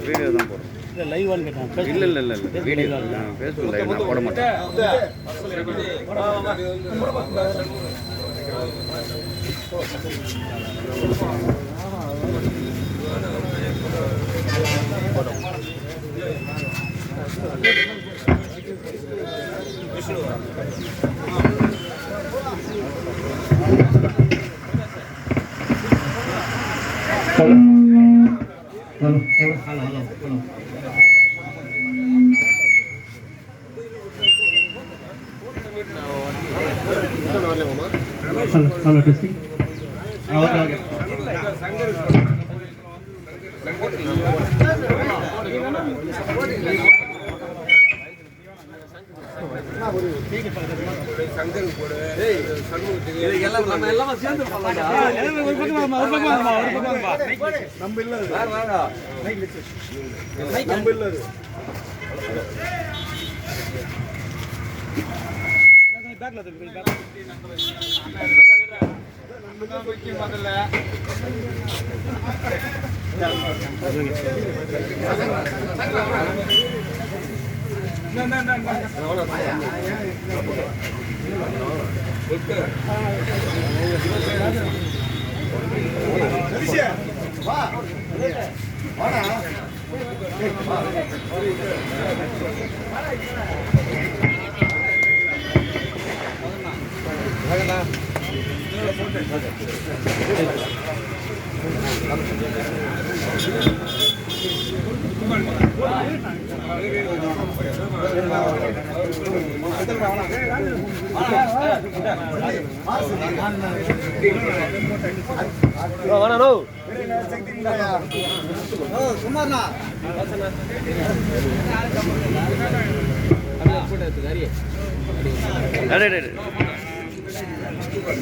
Video தான் போடுறோம் இல்லை இல்லை இல்லை இல்லை வீடியோ ஃபேஸ்புக் லைவ் நான் போட மாட்டேன் Düşünün. முதல்ல வா வாடா அடே அடே,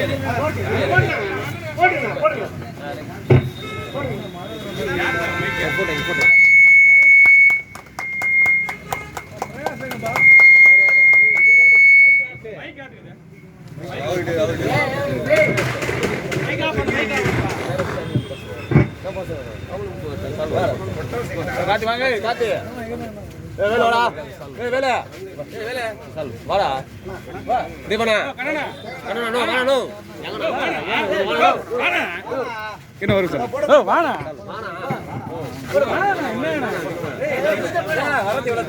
அடே. காத்து வாங்க காத்து ஏய் வேலை வாடா. ஏய் வேலை ஏய் வேலை வாடா. வா. தீபனா கண்ணனா கண்ணனா நோ கண்ணனா நோ. என்ன வரும் சார் ஓ வாடா. அரத்தி எவ்வளவு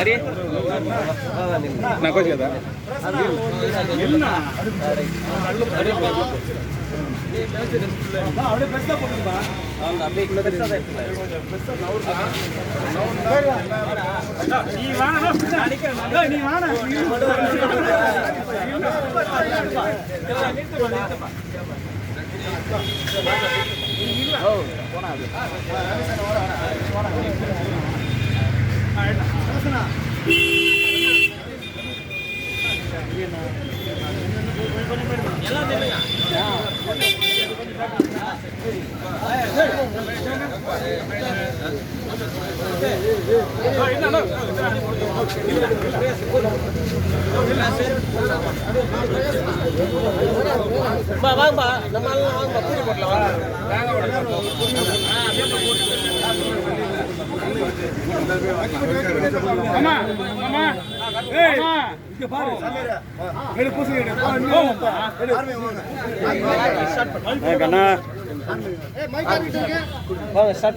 అరే నాకు அப்படியே பெருசாக போட்டுருப்பா அவங்க அப்படியே பெருசாக தான் எடுத்துக்கலாம் நீ வாங்க நீ வாங்க போனா போனா ஏய் இங்க பாரு எடு பூசி எடு கண்ணா வாங்க.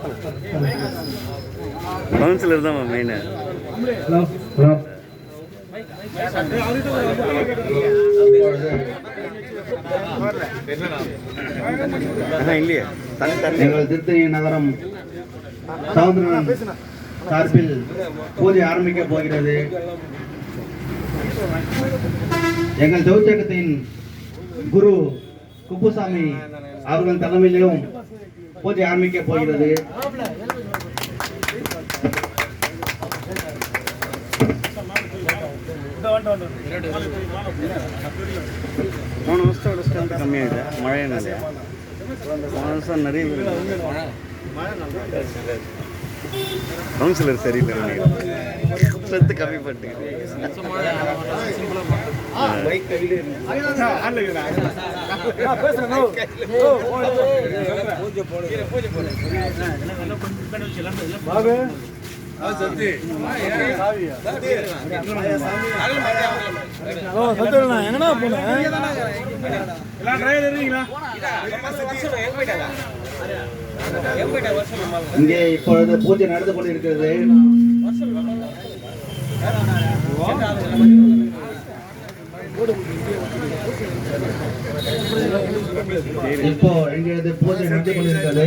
பண்ணு. கவுன்சிலர் தான் மெயின் ஹலோ ஹலோ இல்லையே. எங்கள் திருத்தணி நகரம் சவுந்தரன் சார்பில் பூஜை ஆரம்பிக்க போகிறது. எங்கள் ஜவுச்சகத்தின் குரு குப்புசாமி அவர்கள் தலைமையிலும் பூஜை ஆரம்பிக்க போகிறது. போன வருஷத்தோட ஸ்ட்ரென்த் கம்மியாಗಿದೆ மழைனால போன வருஷம் நிறைய மழை நல்லா கவுன்சிலர் சரியில்லை ஸ்ட்ரென்த் கம்மி பண்ணிட்டு எங்கண்ணா போன எல்லாம் டிரைவர் இருக்கீங்களா இங்கே இப்பொழுது பூஜை நடந்து கொண்டிருக்கிறது. இப்போ எங்களது பூஜை நடந்து கொண்டிருக்கிறது.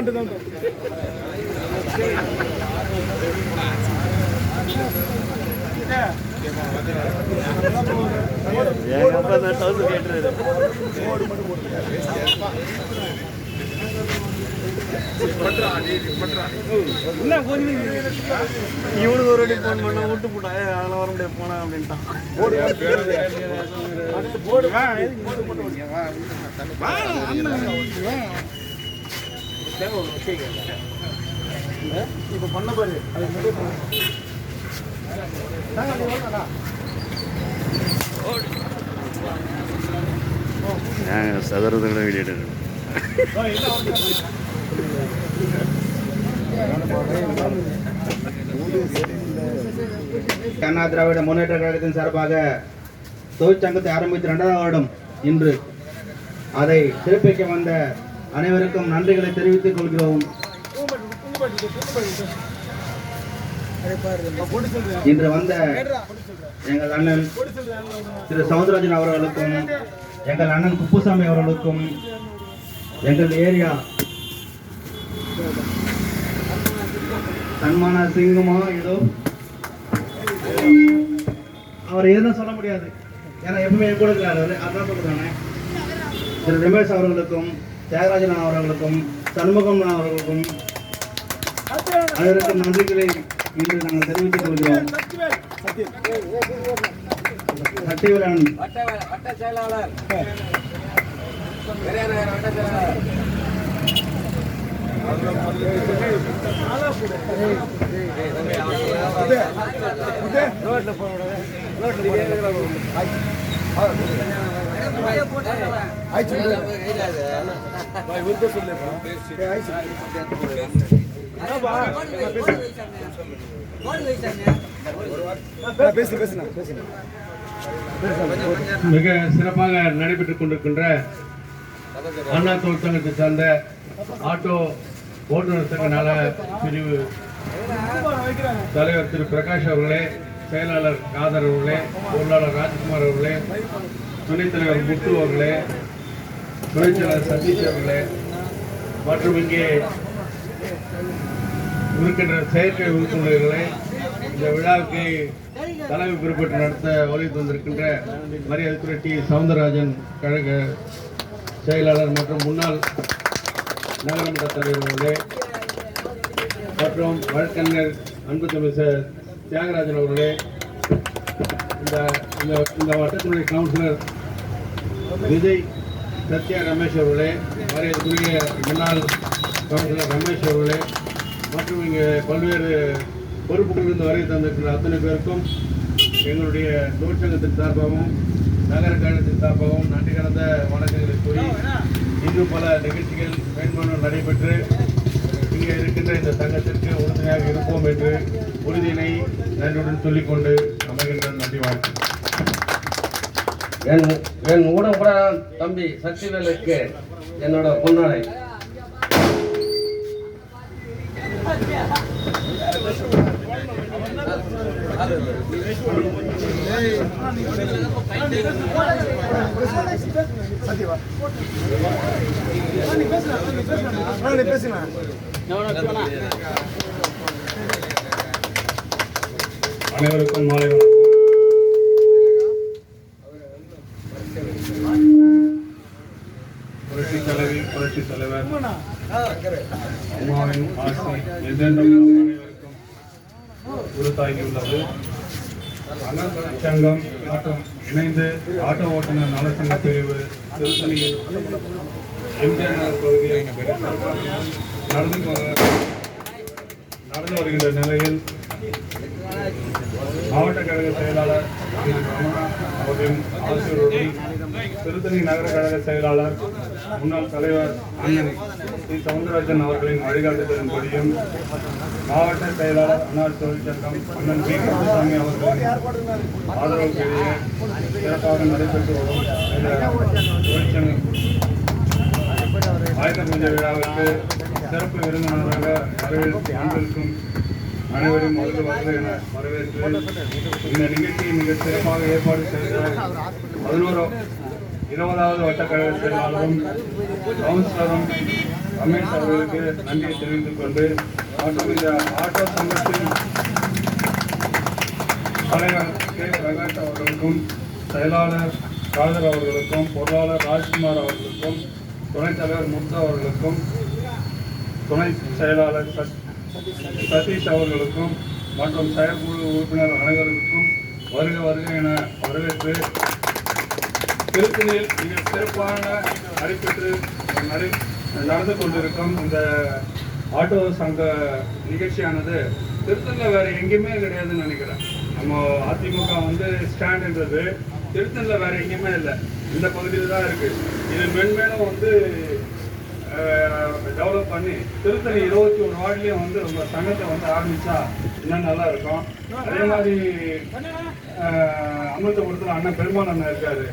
அப்பா தான் இவனுக்கு ஒரு வாட்டி ஃபோன் பண்ண விட்டு போட்டா அதெல்லாம் வர முடியாது போனா அப்படின்ட்டான். போடு. வா எதுக்கு போட்டு போட்டு இப்போ பண்ண பாரு அது முன்னாடியே பண்ணு. தாங்க, நீ நாங்கள் சதுரத்தை கூட அண்ணா திராவிட முன்னேற்ற கழகத்தின் சார்பாக தொழிற்சங்கத்தை ஆரம்பித்து இரண்டாவது வருடம் இன்று அதை சிறப்பிக்க வந்த அனைவருக்கும் நன்றிகளை தெரிவித்துக் கொள்கிறோம். இன்று வந்த எங்கள் அண்ணன் திரு சவுந்தரராஜன் அவர்களுக்கும் எங்கள் அண்ணன் குப்புசாமி அவர்களுக்கும் எங்கள் ஏரியா சன்மான சிங்கமா ஏதோ? அவர் எதுவும் சொல்ல முடியாது. ஏன்னா எப்பவுமே என் கூட இருக்கிறாரு. அதான் சொல்லுறானே திரு ரமேஷ் அவர்களுக்கும் தியாகராஜன் அவர்களுக்கும் சண்முகம் அவர்களுக்கும் அனைவருக்கும் நன்றிகளை இன்று நாங்கள் தெரிவித்துக் கொள்கிறோம். சத்தியவரன் வட்ட வட்ட மிக சிறப்பாக நடைபெற்றுக் கொண்டிருக்கின்ற அண்ணா தொழிற்சங்கத்தை சார்ந்த ஆட்டோ ஓட்டுநர் சங்க நல பிரிவு தலைவர் திரு பிரகாஷ் அவர்களே செயலாளர் காதர் அவர்களே பொருளாளர் ராஜ்குமார் அவர்களே துணைத் தலைவர் முத்து அவர்களே துணைச் சதீஷ் அவர்களே மற்றும் இங்கே இருக்கின்ற செயற்கை உறுப்பினர்களை இந்த விழாவுக்கு தலைமை பொறுப்பேற்று நடத்த வருகை வந்திருக்கின்ற மரியாதைக்குரிய டி. சவுந்தரராஜன் கழக செயலாளர் மற்றும் முன்னாள் நகரமன்ற தலைவர் மற்றும் வழக்கறிஞர் அன்பு தமிழர் தியாகராஜன் அவர்களே இந்த இந்த இந்த வட்டத்தினுடைய கவுன்சிலர் விஜய் சத்யா ரமேஷ் அவர்களே மரியாதைக்குரிய முன்னாள் கவுன்சிலர் ரமேஷ் அவர்களே மற்றும் இங்கே பல்வேறு பொறுப்புகளிலிருந்து வரை தந்திருக்கிற அத்தனை பேருக்கும் எங்களுடைய தொழிற்சங்கத்தின் சார்பாகவும் நகர கழகத்தின் சார்பாகவும் நன்றி கடந்த வணக்கங்களை கூறி இன்னும் பல நிகழ்ச்சிகள் மேன்மேலும் நடைபெற்று இங்கே இருக்கின்ற இந்த சங்கத்திற்கு உறுதுணையாக இருப்போம் என்று உறுதியினை நன்றியுடன் சொல்லிக்கொண்டு அமைகின்ற நன்றி வாழ்க்கை என் என் உடம்புட தம்பி சக்திவேலுக்கு என்னோட பொன்னாடை. அனைவருக்கும் மாலை வணக்கம். அனைவருக்கும் உறுத்தாகியுள்ளது சங்கம் மற்றும் இணைந்து ஆட்டோ ஓட்டுநர் நலசங்க பிரிவு திருத்தணியில் எம்ஜிஆர் பகுதியில் நடந்து நடந்து வருகின்ற நிலையில் மாவட்ட கழக செயலாளர் அவர்களின் ஆசிரியருடன் திருத்தணி நகர கழக செயலாளர் முன்னாள் தலைவர் அண்ணன் ஸ்ரீ சவுந்தரராஜன் அவர்களின் வழிகாட்டுதலின்படியும் மாவட்ட செயலாளர் அண்ணா தொழிற்சங்கம் அண்ணன் பி. கிருஷ்ணசாமி அவர்களின் ஆதரவு பெரிய சிறப்பாக நடைபெற்று வரும் தொழிற்சங்கம். ஆயுத பூஜை விழாவிற்கு சிறப்பு விருந்தினராக வரவேற்று அன்பிற்கும் அனைவரும் வருக வருக என வரவேற்று இந்த நிகழ்ச்சியை மிக சிறப்பாக ஏற்பாடு செய்த பதினோரு இருபதாவது வட்டக்கழக செயலாளரும் கவுன்சிலரும் ரமேஷ் அவர்களுக்கு நன்றியை தெரிவித்துக் கொண்டு மற்றும் இந்த ஆட்டோ சங்கத்தின் தலைவர் கே. பிரகாஷ் அவர்களுக்கும் செயலாளர் காதர் அவர்களுக்கும் பொருளாளர் ராஜ்குமார் அவர்களுக்கும் துணைத் தலைவர் முத்து அவர்களுக்கும் துணை செயலாளர் சத்- சதீஷ் அவர்களுக்கும் மற்றும் செயற்குழு உறுப்பினர் அனைவருக்கும் வருக வருக என வரவேற்று திருத்தணியில் மிக சிறப்பான நடைபெற்று நடை நடந்து கொண்டிருக்கும் இந்த ஆட்டோ சங்க நிகழ்ச்சியானது திருத்தணில் வேற எங்கேயுமே கிடையாதுன்னு நினைக்கிறேன். நம்ம அதிமுக வந்து ஸ்டாண்டுன்றது திருத்தணில் வேற எங்கேயுமே இல்லை. இந்த பகுதியில் தான் இருக்கு. இது மென்மேலும் வந்து டெவலப் பண்ணி திருத்தணி இருபத்தி ஒரு வார்டுலேயும் வந்து நம்ம சங்கத்தை வந்து ஆரம்பிச்சா இன்னும் நல்லா இருக்கும். அதே மாதிரி அமிர்தபுரத்தில் அண்ணன் பெருமாள் அண்ணன் இருக்காரு.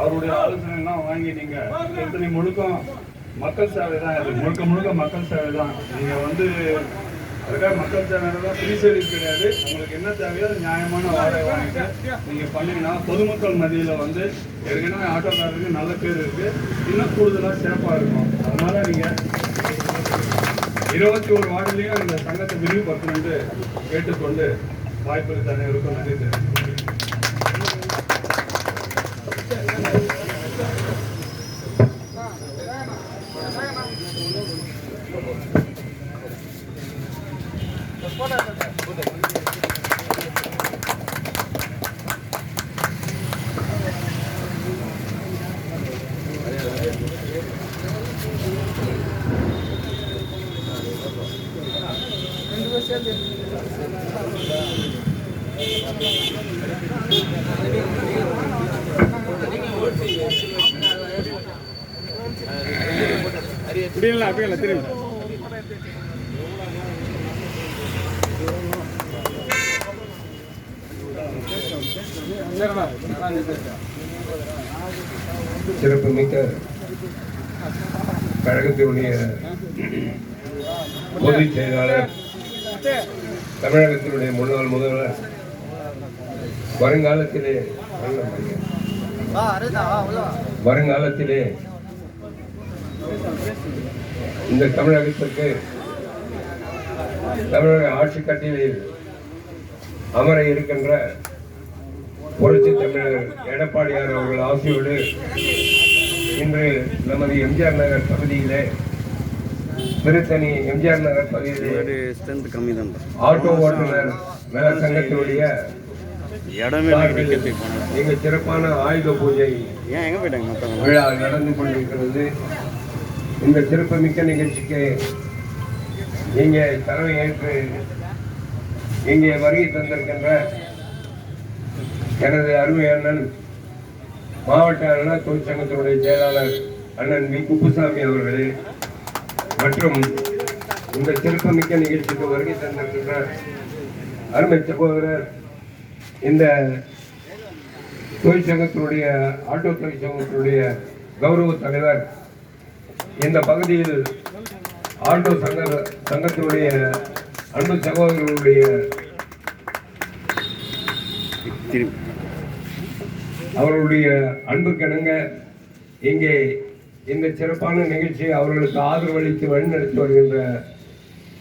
அவருடைய ஆலோசனை எல்லாம் வாங்கி நீங்கள் திருத்தணி முழுக்கம் மக்கள் சேவை தான் அது முழுக்க முழுக்க மக்கள் சேவை தான். நீங்கள் வந்து அதுக்காக மக்கள் சேவைதான் ஃப்ரீ சர்வீஸ் கிடையாது. உங்களுக்கு என்ன தேவையோ அது நியாயமான வாடகை வாங்கிட்டு நீங்கள் பண்ணீங்கன்னா பொதுமக்கள் மதியில் வந்து ஏற்கனவே ஆட்டோக்காரருக்கு நல்ல பேர் இருக்குது இன்னும் கூடுதலாக சிறப்பாக இருக்கும். அதனால் நீங்கள் இருபத்தி ஒரு வார்டுலேயும் இந்த சங்கத்தை விரிவுபடுத்தணும்னு கேட்டுக்கொண்டு வாய்ப்பளித்த அனைவருக்கும் நன்றி தெரிவித்துக் சிறப்புமிக்க கழகத்தினுடைய பொதுச் செயலாளர் தமிழகத்தினுடைய முன்னாள் முதல்வர் வருங்காலத்திலே வருங்காலத்திலே இந்த தமிழகத்திற்கு தமிழக ஆட்சி கட்டிலில் அமர இருக்கின்ற புரட்சி தமிழர் எடப்பாடியார் அவர்கள் ஆசியோடு இன்று நமது எம்ஜிஆர் நகர் பகுதியிலே திருத்தணி எம்ஜிஆர் நகர் பகுதியிலே ஆட்டோ ஓட்டுநர் நல சங்கத்தினுடைய மிக சிறப்பான ஆயுத பூஜை விழா நடந்து கொண்டிருக்கிறது. இந்த சிறப்புமிக்க நிகழ்ச்சிக்கு இங்கே தலைமை ஏற்று இங்கே வருகை தந்திருக்கின்ற எனது அருமை அண்ணன் மாவட்ட அண்ணா தொழிற்சங்கத்தினுடைய செயலாளர் அண்ணன் வி. குப்புசாமி அவர்களே மற்றும் இந்த சிறப்புமிக்க நிகழ்ச்சிக்கு வருகை தந்திருக்கின்ற அருமை சகோதரர் இந்த தொழிற்சங்கத்தினுடைய ஆட்டோ தொழிற்சங்கத்தினுடைய கௌரவ தலைவர் இந்த பகுதியில் ஆட்டோ சங்க சங்கத்தினுடைய அன்பு சகோதரர்களுடைய திரும்பி அவர்களுடைய அன்புக்கிணங்க இங்கே இந்த சிறப்பான நிகழ்ச்சியை அவர்களுக்கு ஆதரவளித்து வழிநடத்தி வருகின்ற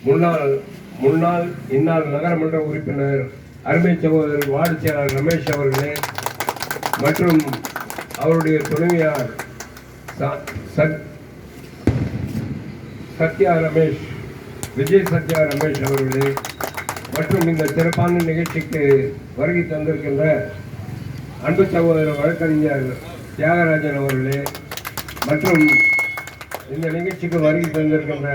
முன்னாள் முன்னாள் இந்நாள் நகரமன்ற உறுப்பினர் அருமை சகோதரர் வார்டு செயலாளர் ரமேஷ் அவர்களே மற்றும் அவருடைய துணைவியார் சத்- சத்யா ரமேஷ் விஜய் சத்யா ரமேஷ் அவர்களே மற்றும் இந்த சிறப்பான நிகழ்ச்சிக்கு வருகை தந்திருக்கின்ற அன்பு சகோதரர் வழக்கறிஞர் தியாகராஜன் அவர்களே மற்றும் இந்த நிகழ்ச்சிக்கு வருகை தந்திருக்கின்ற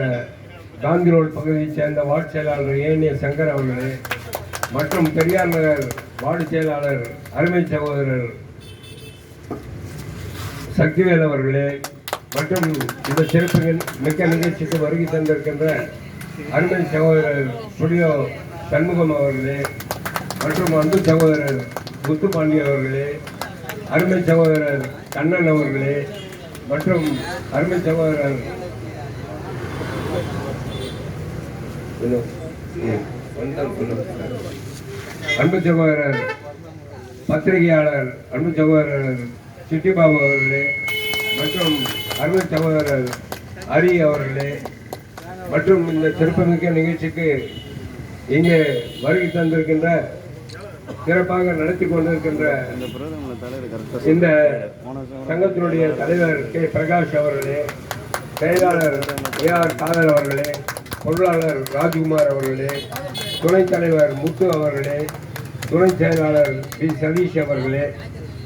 காந்தி ரோடு பகுதியைச் சேர்ந்த வார்டு செயலாளர் ஏனிய சங்கர் அவர்களே மற்றும் பெரியார் நகர் வார்டு செயலாளர் அருமை சகோதரர் சக்திவேல் அவர்களே மற்றும் இந்த சிறப்பு மிக்க நிகழ்ச்சிக்கு வருகை தந்திருக்கின்ற அருமை சகோதரர் சுடியோ சண்முகம் அவர்களே மற்றும் அன்பு சகோதரர் முத்துப்பாண்டி அவர்களே அருமை சகோதரர் கண்ணன் அவர்களே மற்றும் அருமை சகோதரர் அன்பு சகோதரர் பத்திரிகையாளர் அன்பு சகோதரர் சிட்டிபாபு அவர்களே மற்றும் அருமை சகோதரர் ஹரி அவர்களே மற்றும் இந்த சிறப்புமிக்க நிகழ்ச்சிக்கு இங்கே வருகை தந்திருக்கின்ற சிறப்பாக நடத்தி கொண்டிருக்கின்ற இந்த தலைவர் இந்த சங்கத்தினுடைய தலைவர் கே. பிரகாஷ் அவர்களே செயலாளர் ஏ. ஆர். காதர் அவர்களே பொருளாளர் ராஜ்குமார் அவர்களே துணைத் தலைவர் முத்து அவர்களே துணை செயலாளர் பி. சதீஷ் அவர்களே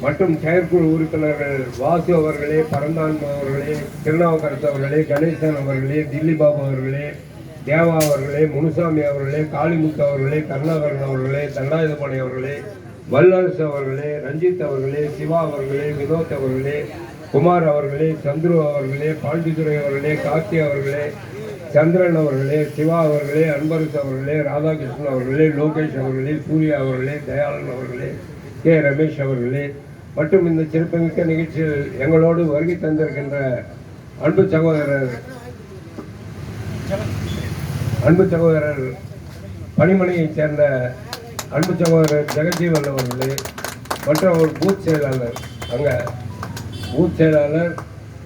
மற்றும் செயற்குழு உறுப்பினர்கள் வாசு அவர்களே பரந்தான் அவர்களே திருநாவுக்கரசு அவர்களே கணேசன் அவர்களே தில்லி பாபு அவர்களே தேவா அவர்களே முனுசாமி அவர்களே காளிமுத்து அவர்களே கருணாகரன் அவர்களே தண்டாயுதபாணி அவர்களே வல்லரசு அவர்களே ரஞ்சித் அவர்களே சிவா அவர்களே வினோத் அவர்களே குமார் அவர்களே சந்துரு அவர்களே பாண்டித்துரை அவர்களே கார்த்தி அவர்களே சந்திரன் அவர்களே சிவா அவர்களே அன்பரசு அவர்களே ராதாகிருஷ்ணன் அவர்களே லோகேஷ் அவர்களே சூர்யா அவர்களே தயாளன் அவர்களே கே. ரமேஷ் அவர்களே. மற்றும் இந்த சிறப்புமிக்க நிகழ்ச்சியில் எங்களோடு வருகை தந்திருக்கின்ற அன்பு சகோதரர் அன்பு சகோதரர் பணிமனையைச் சேர்ந்த அன்பு சகோதரர் ஜெகஜீவன் அவர்களே மற்றும் அவர் பூத் செயலாளர் அங்கே. பூத் செயலாளர்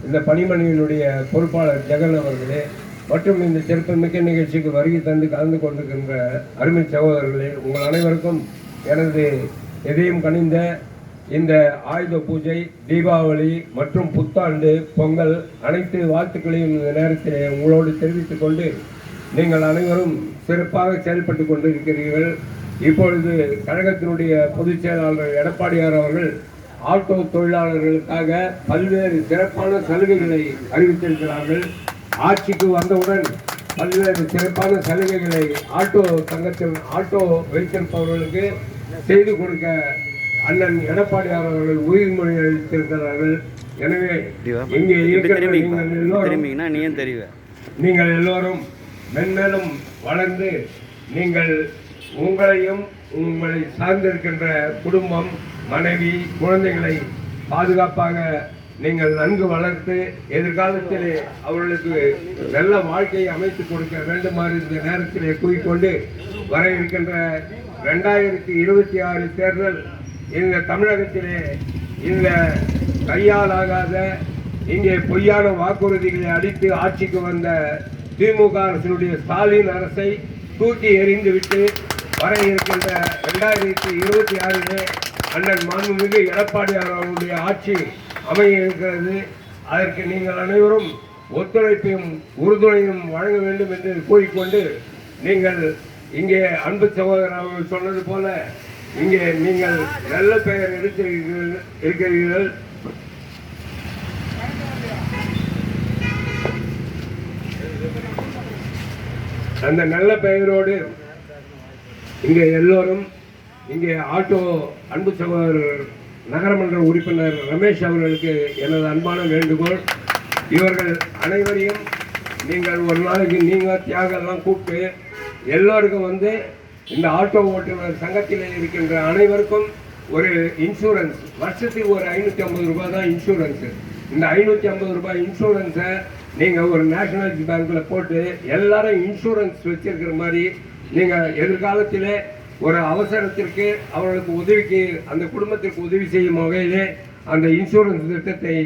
இந்த பணிமனையினுடைய பொறுப்பாளர் ஜெகன் அவர்களே மற்றும் இந்த சிறப்புமிக்க நிகழ்ச்சிக்கு வருகை தந்து கலந்து கொண்டிருக்கின்ற அருமை சகோதரர்களே உங்கள் அனைவருக்கும் எனது எதையும் கனிந்த இந்த ஆயுத பூஜை தீபாவளி மற்றும் புத்தாண்டு பொங்கல் அனைத்து வாழ்த்துக்களையும் இந்த நேரத்தில் உங்களோடு தெரிவித்துக் கொண்டு நீங்கள் அனைவரும் சிறப்பாக செயல்பட்டு கொண்டிருக்கிறீர்கள். இப்பொழுது கழகத்தினுடைய பொதுச் செயலாளர் எடப்பாடியார் அவர்கள் ஆட்டோ தொழிலாளர்களுக்காக பல்வேறு சிறப்பான சலுகைகளை அறிவித்திருக்கிறார்கள். ஆட்சிக்கு வந்தவுடன் பல்வேறு சிறப்பான சலுகைகளை ஆட்டோ சங்கத்தில் ஆட்டோ வைத்திருப்பவர்களுக்கு செய்து கொடுக்க அண்ணன் எடப்பாடியார் அவர்கள் உறுதிமொழி அளித்திருக்கிறார்கள். எனவே இங்கே இருக்கிற நீங்கள் எல்லோரும் நீங்கள் எல்லோரும் மென்மேலும் வளர்ந்து நீங்கள் உங்களையும் உங்களை சார்ந்திருக்கின்ற குடும்பம் மனைவி குழந்தைகளை பாதுகாப்பாக நீங்கள் நன்கு வளர்த்து எதிர்காலத்திலே அவர்களுக்கு நல்ல வாழ்க்கையை அமைத்துக் கொடுக்க வேண்டுமாறு இந்த நேரத்திலே கூறிக்கொண்டு வர இருக்கின்ற ரெண்டாயிரத்தி இருபத்தி ஆறு தேர்தல் இந்த தமிழகத்திலே இந்த கையாலாகாத இங்கே பொய்யான வாக்குறுதிகளை அளித்து ஆட்சிக்கு வந்த திமுக அரசினுடைய ஸ்டாலின் அரசை தூக்கி எறிந்துவிட்டு வர இருக்கின்ற ரெண்டாயிரத்தி இருபத்தி ஆறிலே அண்ணன் மாண்புமிகு எடப்பாடியார் அவருடைய ஆட்சி அமைய இருக்கிறது அதற்கு நீங்கள் அனைவரும் ஒத்துழைப்பையும் உறுதுணையும் வழங்க வேண்டும் என்று கூறிக்கொண்டு நீங்கள் இங்கே அன்பு சகோதரர் அவர்கள் சொன்னது போல இங்கே நீங்கள் நல்ல பெயர் எடுத்திருக்கிறீர்கள் அந்த நல்ல பெயரோடு இங்கே எல்லோரும் இங்கே ஆட்டோ அன்பு சகோதரர் நகரமன்ற உறுப்பினர் ரமேஷ் அவர்களுக்கு எனது அன்பான வேண்டுகோள். இவர்கள் அனைவரையும் நீங்கள் ஒரு நாளைக்கு நீங்கள் தியாகெல்லாம் கூப்பிட்டு எல்லோருக்கும் வந்து இந்த ஆட்டோ ஓட்டுநர் சங்கத்தில் இருக்கின்ற அனைவருக்கும் ஒரு இன்சூரன்ஸ் வருஷத்துக்கு ஒரு ஐநூற்றி ஐம்பது ரூபாய் தான் இன்சூரன்ஸு இந்த ஐநூற்றி ஐம்பது ரூபாய் இன்சூரன்ஸை நீங்கள் ஒரு நேஷனலைஸ் பேங்க்கில் போட்டு எல்லாரும் இன்சூரன்ஸ் வச்சிருக்கிற மாதிரி நீங்கள் எதிர்காலத்தில் ஒரு அவசரத்திற்கு அவர்களுக்கு உதவிக்கு அந்த குடும்பத்திற்கு உதவி செய்யும் வகையிலே அந்த இன்சூரன்ஸ் திட்டத்தை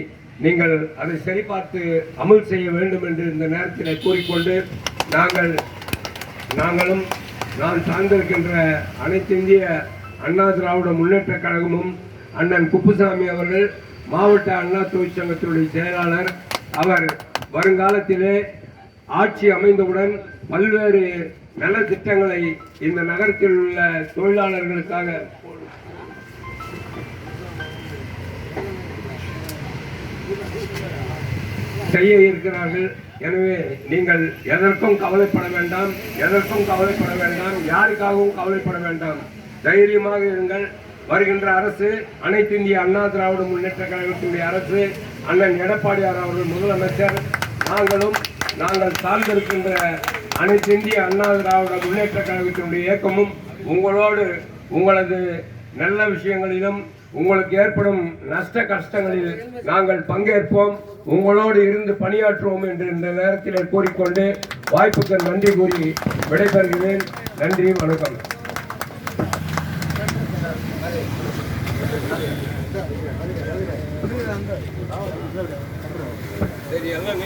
நீங்கள் அதை சரிபார்த்து அமல் செய்ய வேண்டும் என்று இந்த நேரத்தில் கூறிக்கொண்டு நாங்கள் நாங்களும் நான் சார்ந்திருக்கின்ற அனைத்து இந்திய அண்ணா திராவிட முன்னேற்ற கழகமும் அண்ணன் குப்புசாமி அவர்கள் மாவட்ட அண்ணா தொழிற்சங்கத்தினுடைய செயலாளர் அவர் வருங்காலத்திலே ஆட்சி அமைந்தவுடன் பல்வேறு நல திட்டங்களை இந்த நகரத்தில் உள்ள தொழிலாளர்களுக்காக செய்ய இருக்கிறார்கள். எனவே நீங்கள் எதற்கும் கவலைப்பட வேண்டாம். எதற்கும் கவலைப்பட வேண்டாம். யாருக்காகவும் கவலைப்பட வேண்டாம். தைரியமாக இருங்கள். வருகின்ற அரசு அனைத்து இந்திய அண்ணா திராவிட முன்னேற்ற கழகத்தினுடைய அரசு அண்ணன் எடப்பாடியார் அவர்கள் முதலமைச்சர் நாங்களும் நாங்கள் சார்ந்திருக்கின்ற அனைத்து இந்திய அண்ணா திராவிட முன்னேற்ற கழகத்தினுடைய இயக்கமும் உங்களோடு உங்களது நல்ல விஷயங்களிலும் உங்களுக்கு ஏற்படும் நஷ்ட கஷ்டங்களில் நாங்கள் பங்கேற்போம். உங்களோடு இருந்து பணியாற்றுவோம் என்று இந்த நேரத்தில் கூறிக்கொண்டு வாய்ப்புக்கு நன்றி கூறி விடைபெறுகிறேன். நன்றி வணக்கம். எல்லாம்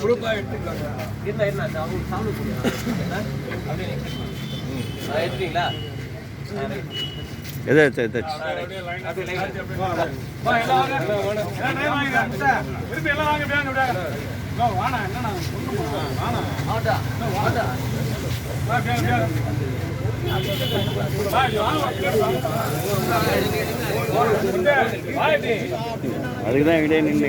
குரூப்பாக எடுத்துக்கலாம் எதை எதை எதாச்சு அதுக்கு தான் எங்கிட்டே நின்று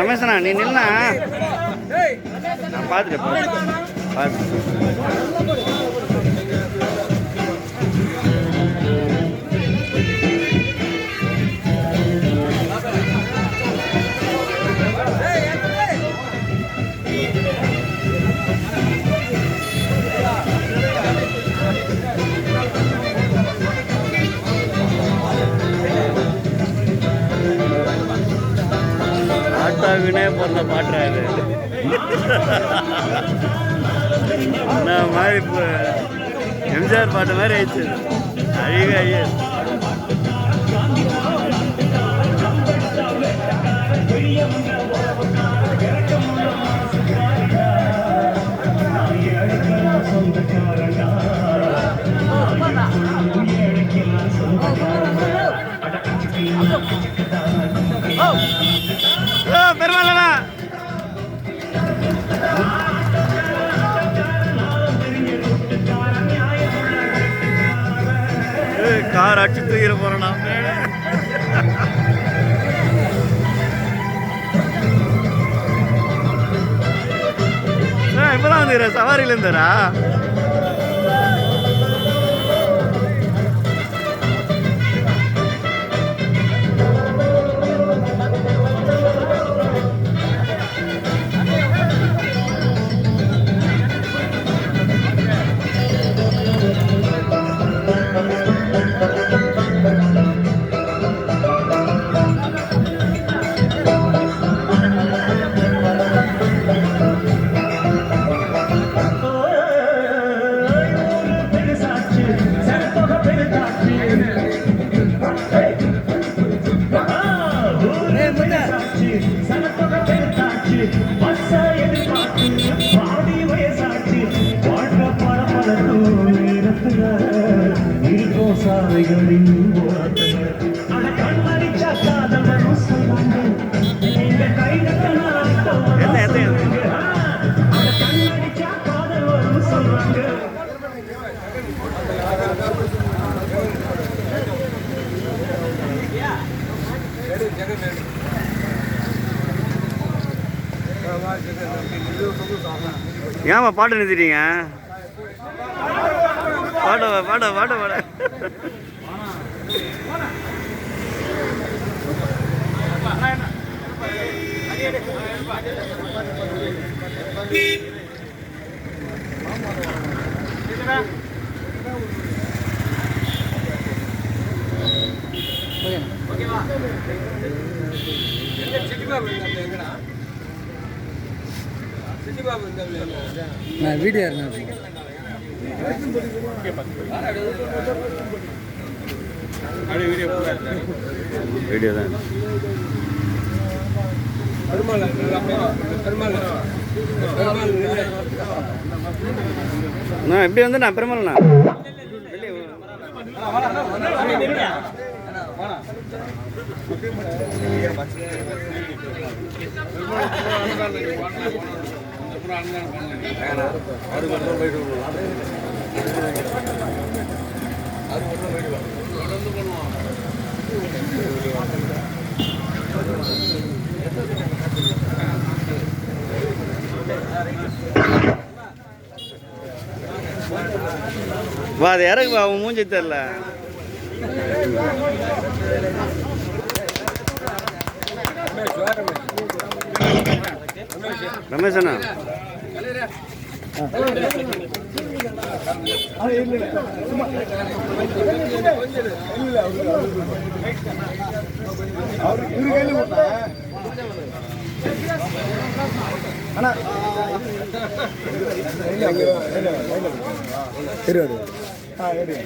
ரமேஷண்ணா நீ நில்லுண்ணா. நான் பார்த்துட்டேன் பார்த்து. ஆட்டாவினே பிறந்த பாட்டுறா இது என்ன மாதிரி இப்போ எம்ஜிஆர் பாட்டு மாதிரி ஆயிடுச்சு. அழக ஐயர் பெருமாளண்ணா இருக்கிற சவாரியில இருந்தாரா பாட்டு நிறுத்திட்டீங்க? பாட பாட பாட பாட நான் வீடியோ இருந்தேன் வீடியோ தான். நான் எப்படி வந்து நான் பெருமாள்ண்ணா. வா அது இறகு வா அவன் மூஞ்சி தெரில ரமேஷ் அண்ணா இருபது ஆ எடுங்க